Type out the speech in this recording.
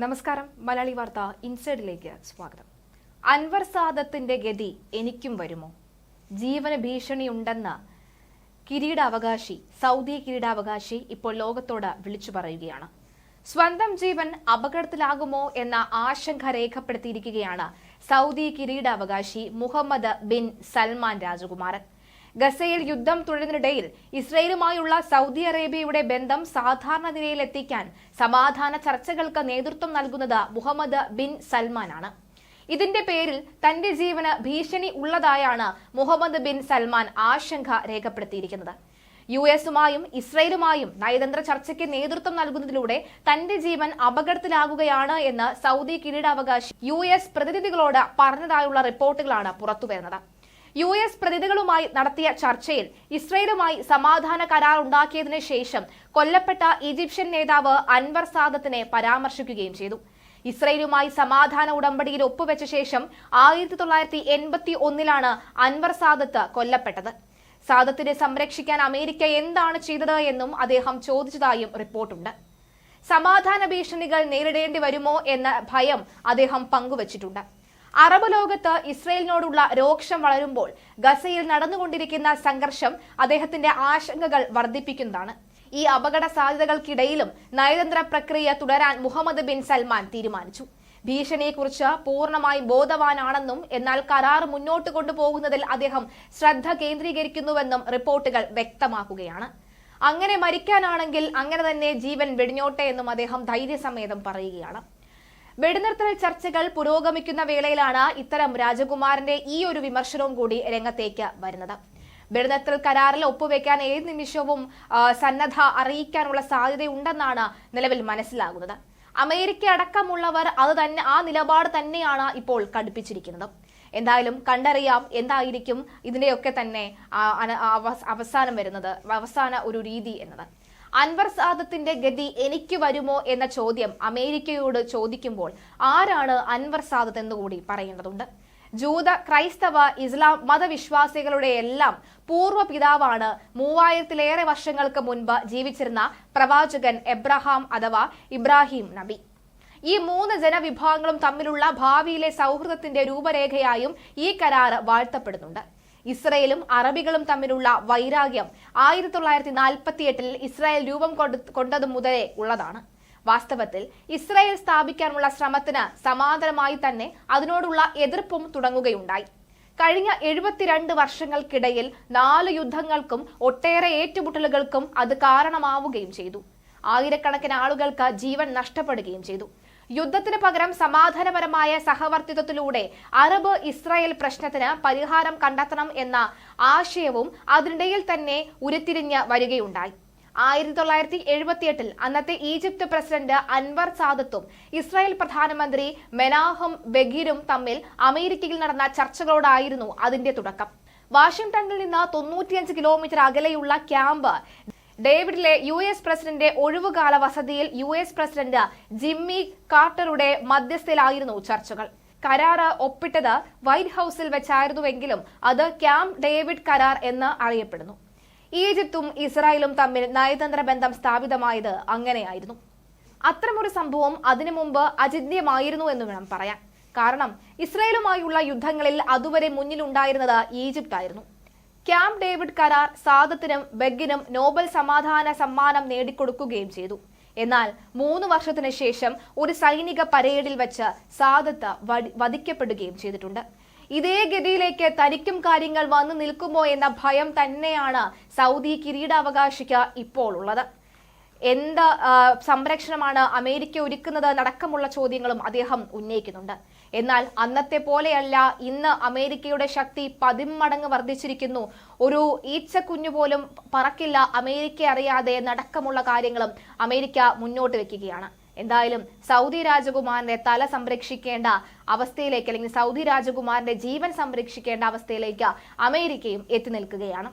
നമസ്കാരം. മലയാളി വാർത്ത ഇൻസൈഡിലേക്ക് സ്വാഗതം. അൻവർ സാദത്തിന്റെ ഗതി എനിക്കും വരുമോ? ജീവന ഭീഷണിയുണ്ടെന്ന് കിരീടാവകാശി സൗദി കിരീടാവകാശി ഇപ്പോൾ ലോകത്തോട് വിളിച്ചു പറയുകയാണ്. സ്വന്തം ജീവൻ അപകടത്തിലാകുമോ എന്ന ആശങ്ക രേഖപ്പെടുത്തിയിരിക്കുകയാണ് സൗദി കിരീടാവകാശി മുഹമ്മദ് ബിൻ സൽമാൻ രാജകുമാരൻ. ഗസയിൽ യുദ്ധം തുടരുന്നിടയിൽ ഇസ്രയേലുമായുള്ള സൗദി അറേബ്യയുടെ ബന്ധം സാധാരണ നിലയിലെത്തിക്കാൻ സമാധാന ചർച്ചകൾക്ക് നേതൃത്വം നൽകുന്നത് മുഹമ്മദ് ബിൻ സൽമാനാണ്. ഇതിന്റെ പേരിൽ തന്റെ ജീവന് ഭീഷണി ഉള്ളതായാണ് മുഹമ്മദ് ബിൻ സൽമാൻ ആശങ്ക രേഖപ്പെടുത്തിയിരിക്കുന്നത്. യു എസുമായും ഇസ്രയേലുമായും നയതന്ത്ര ചർച്ചയ്ക്ക് നേതൃത്വം നൽകുന്നതിലൂടെ തന്റെ ജീവൻ അപകടത്തിലാകുകയാണ് എന്ന് സൗദി കിരീടാവകാശി യു എസ് പ്രതിനിധികളോട് പറഞ്ഞതായുള്ള റിപ്പോർട്ടുകളാണ് പുറത്തുവരുന്നത്. യു എസ് പ്രതിനിധികളുമായി നടത്തിയ ചർച്ചയിൽ ഇസ്രയേലുമായി സമാധാന കരാർ ഉണ്ടാക്കിയതിനു ശേഷം കൊല്ലപ്പെട്ട ഈജിപ്ഷ്യൻ നേതാവ് അൻവർ സാദത്തിനെ പരാമർശിക്കുകയും ചെയ്തു. ഇസ്രയേലുമായി സമാധാന ഉടമ്പടിയിൽ ഒപ്പുവെച്ച ശേഷം ആയിരത്തി തൊള്ളായിരത്തി എൺപത്തി ഒന്നിലാണ് അൻവർ സാദത്ത് കൊല്ലപ്പെട്ടത്. സാദത്തിനെ സംരക്ഷിക്കാൻ അമേരിക്ക എന്താണ് ചെയ്തത് എന്നും അദ്ദേഹം ചോദിച്ചതായും റിപ്പോർട്ടുണ്ട്. സമാധാന ഭീഷണികൾ നേരിടേണ്ടി വരുമോ എന്ന ഭയം അദ്ദേഹം പങ്കുവച്ചിട്ടുണ്ട്. അറബ് ലോകത്ത് ഇസ്രയേലിനോടുള്ള രോക്ഷം വളരുമ്പോൾ ഗസയിൽ നടന്നുകൊണ്ടിരിക്കുന്ന സംഘർഷം അദ്ദേഹത്തിന്റെ ആശങ്കകൾ വർദ്ധിപ്പിക്കുന്നതാണ്. ഈ അപകട സാധ്യതകൾക്കിടയിലും നയതന്ത്ര പ്രക്രിയ തുടരാൻ മുഹമ്മദ് ബിൻ സൽമാൻ തീരുമാനിച്ചു. ഭീഷണിയെക്കുറിച്ച് പൂർണമായും ബോധവാനാണെന്നും എന്നാൽ കരാർ മുന്നോട്ട് കൊണ്ടുപോകുന്നതിൽ അദ്ദേഹം ശ്രദ്ധ കേന്ദ്രീകരിക്കുന്നുവെന്നും റിപ്പോർട്ടുകൾ വ്യക്തമാക്കുകയാണ്. അങ്ങനെ മരിക്കാനാണെങ്കിൽ അങ്ങനെ തന്നെ ജീവൻ വെടിഞ്ഞോട്ടെ എന്നും അദ്ദേഹം ധൈര്യസമേതം പറയുകയാണ്. വെടിനിർത്തൽ ചർച്ചകൾ പുരോഗമിക്കുന്ന വേളയിലാണ് ഇത്തരം രാജകുമാരന്റെ ഈ ഒരു വിമർശനവും കൂടി രംഗത്തേക്ക് വരുന്നത്. വെടിനിർത്തൽ കരാറിൽ ഒപ്പുവെക്കാൻ ഏത് നിമിഷവും സന്നദ്ധ അറിയിക്കാനുള്ള സാധ്യതയുണ്ടെന്നാണ് നിലവിൽ മനസ്സിലാകുന്നത്. അമേരിക്ക അടക്കമുള്ളവർ അത് തന്നെ ആ നിലപാട് തന്നെയാണ് ഇപ്പോൾ കടുപ്പിച്ചിരിക്കുന്നത്. എന്തായാലും കണ്ടറിയാം എന്തായിരിക്കും ഇതിന്റെയൊക്കെ തന്നെ അവസാനം വരുന്നത് അവസാന ഒരു രീതി എന്നത്. അൻവർ സാദത്തിന്റെ ഗതി എനിക്ക് വരുമോ എന്ന ചോദ്യം അമേരിക്കയോട് ചോദിക്കുമ്പോൾ ആരാണ് അൻവർ സാദത്ത് എന്ന് കൂടി പറയേണ്ടതുണ്ട് ജൂത ക്രൈസ്തവ ഇസ്ലാം മതവിശ്വാസികളുടെ എല്ലാം പൂർവ പിതാവാണ് മൂവായിരത്തിലേറെ വർഷങ്ങൾക്ക് മുൻപ് ജീവിച്ചിരുന്ന പ്രവാചകൻ എബ്രഹാം അഥവാ ഇബ്രാഹിം നബി. ഈ മൂന്ന് ജനവിഭാഗങ്ങളും തമ്മിലുള്ള ഭാവിയിലെ സൗഹൃദത്തിന്റെ രൂപരേഖയായും ഈ കരാറ് വാഴ്ത്തപ്പെടുന്നുണ്ട്. ഇസ്രയേലും അറബികളും തമ്മിലുള്ള വൈരാഗ്യം ആയിരത്തി തൊള്ളായിരത്തി നാൽപ്പത്തി എട്ടിൽ ഇസ്രായേൽ രൂപം കൊണ്ട- കൊണ്ടതു മുതലേ ഉള്ളതാണ്. വാസ്തവത്തിൽ ഇസ്രായേൽ സ്ഥാപിക്കാനുള്ള ശ്രമത്തിന് സമാന്തരമായി തന്നെ അതിനോടുള്ള എതിർപ്പും തുടങ്ങുകയുണ്ടായി. കഴിഞ്ഞ എഴുപത്തിരണ്ട് വർഷങ്ങൾക്കിടയിൽ നാല് യുദ്ധങ്ങൾക്കും ഒട്ടേറെ ഏറ്റുമുട്ടലുകൾക്കും അത് കാരണമാവുകയും ചെയ്തു. ആയിരക്കണക്കിന് ആളുകൾക്ക് ജീവൻ നഷ്ടപ്പെടുകയും ചെയ്തു. യുദ്ധത്തിന് പകരം സമാധാനപരമായ സഹവർത്തിത്വത്തിലൂടെ അറബ് ഇസ്രായേൽ പ്രശ്നത്തിന് പരിഹാരം കണ്ടെത്തണം എന്ന ആശയവും അതിനിടയിൽ തന്നെ ഉരുത്തിരിഞ്ഞ് വരികയുണ്ടായി. ആയിരത്തി തൊള്ളായിരത്തി എഴുപത്തിയെട്ടിൽ അന്നത്തെ ഈജിപ്ത് പ്രസിഡന്റ് അൻവർ സാദത്തും ഇസ്രായേൽ പ്രധാനമന്ത്രി മെനാഹം ബഗീരും തമ്മിൽ അമേരിക്കയിൽ നടന്ന ചർച്ചകളോടായിരുന്നു അതിന്റെ തുടക്കം. വാഷിംഗ്ടണിൽ നിന്ന് തൊണ്ണൂറ്റിയഞ്ച് കിലോമീറ്റർ അകലെയുള്ള ക്യാമ്പ് ഡേവിഡിലെ യു എസ് പ്രസിഡന്റ് ഒഴിവുകാല വസതിയിൽ യു എസ് പ്രസിഡന്റ് ജിമ്മി കാർട്ടറുടെ മധ്യസ്ഥയിലായിരുന്നു ചർച്ചകൾ. കരാറ് ഒപ്പിട്ടത് വൈറ്റ് ഹൌസിൽ വെച്ചായിരുന്നുവെങ്കിലും അത് ക്യാമ്പ് ഡേവിഡ് കരാർ എന്ന് അറിയപ്പെടുന്നു. ഈജിപ്തും ഇസ്രായേലും തമ്മിൽ നയതന്ത്ര ബന്ധം സ്ഥാപിതമായത് അങ്ങനെയായിരുന്നു. അത്തരമൊരു സംഭവം അതിനു മുമ്പ് അചിന്യമായിരുന്നു എന്ന് വേണം പറയാൻ. കാരണം ഇസ്രായേലുമായുള്ള യുദ്ധങ്ങളിൽ അതുവരെ മുന്നിലുണ്ടായിരുന്നത് ഈജിപ്ത് ആയിരുന്നു ക്യാമ്പ് ഡേവിഡ് കരാർ സാദത്തിനും ബെഗിനും നോബൽ സമാധാന സമ്മാനം നേടിക്കൊടുക്കുകയും ചെയ്തു. എന്നാൽ മൂന്ന് വർഷത്തിന് ശേഷം ഒരു സൈനിക പരേഡിൽ വെച്ച് സാദത്ത് വധിക്കപ്പെടുകയും ചെയ്തിട്ടുണ്ട്. ഇതേ ഗതിയിലേക്ക് തനിക്കും കാര്യങ്ങൾ വന്നു നിൽക്കുമോ എന്ന ഭയം തന്നെയാണ് സൗദി കിരീടാവകാശിക്ക് ഇപ്പോൾ ഉള്ളത്. എന്ത് സംരക്ഷണമാണ് അമേരിക്ക ഒരുക്കുന്നത് നടക്കമുള്ള ചോദ്യങ്ങളും അദ്ദേഹം ഉന്നയിക്കുന്നുണ്ട്. എന്നാൽ അന്നത്തെ പോലെയല്ല ഇന്ന് അമേരിക്കയുടെ ശക്തി പതിമടങ്ങ് വർദ്ധിച്ചിരിക്കുന്നു. ഒരു ഈച്ചക്കുഞ്ഞു പോലും പറക്കില്ല അമേരിക്ക അറിയാതെ നടക്കമുള്ള കാര്യങ്ങളും അമേരിക്ക മുന്നോട്ട് വെക്കുകയാണ്. എന്തായാലും സൗദി രാജകുമാരന്റെ തല സംരക്ഷിക്കേണ്ട അവസ്ഥയിലേക്ക് അല്ലെങ്കിൽ സൗദി രാജകുമാരന്റെ ജീവൻ സംരക്ഷിക്കേണ്ട അവസ്ഥയിലേക്ക് അമേരിക്കയും എത്തി നിൽക്കുകയാണ്.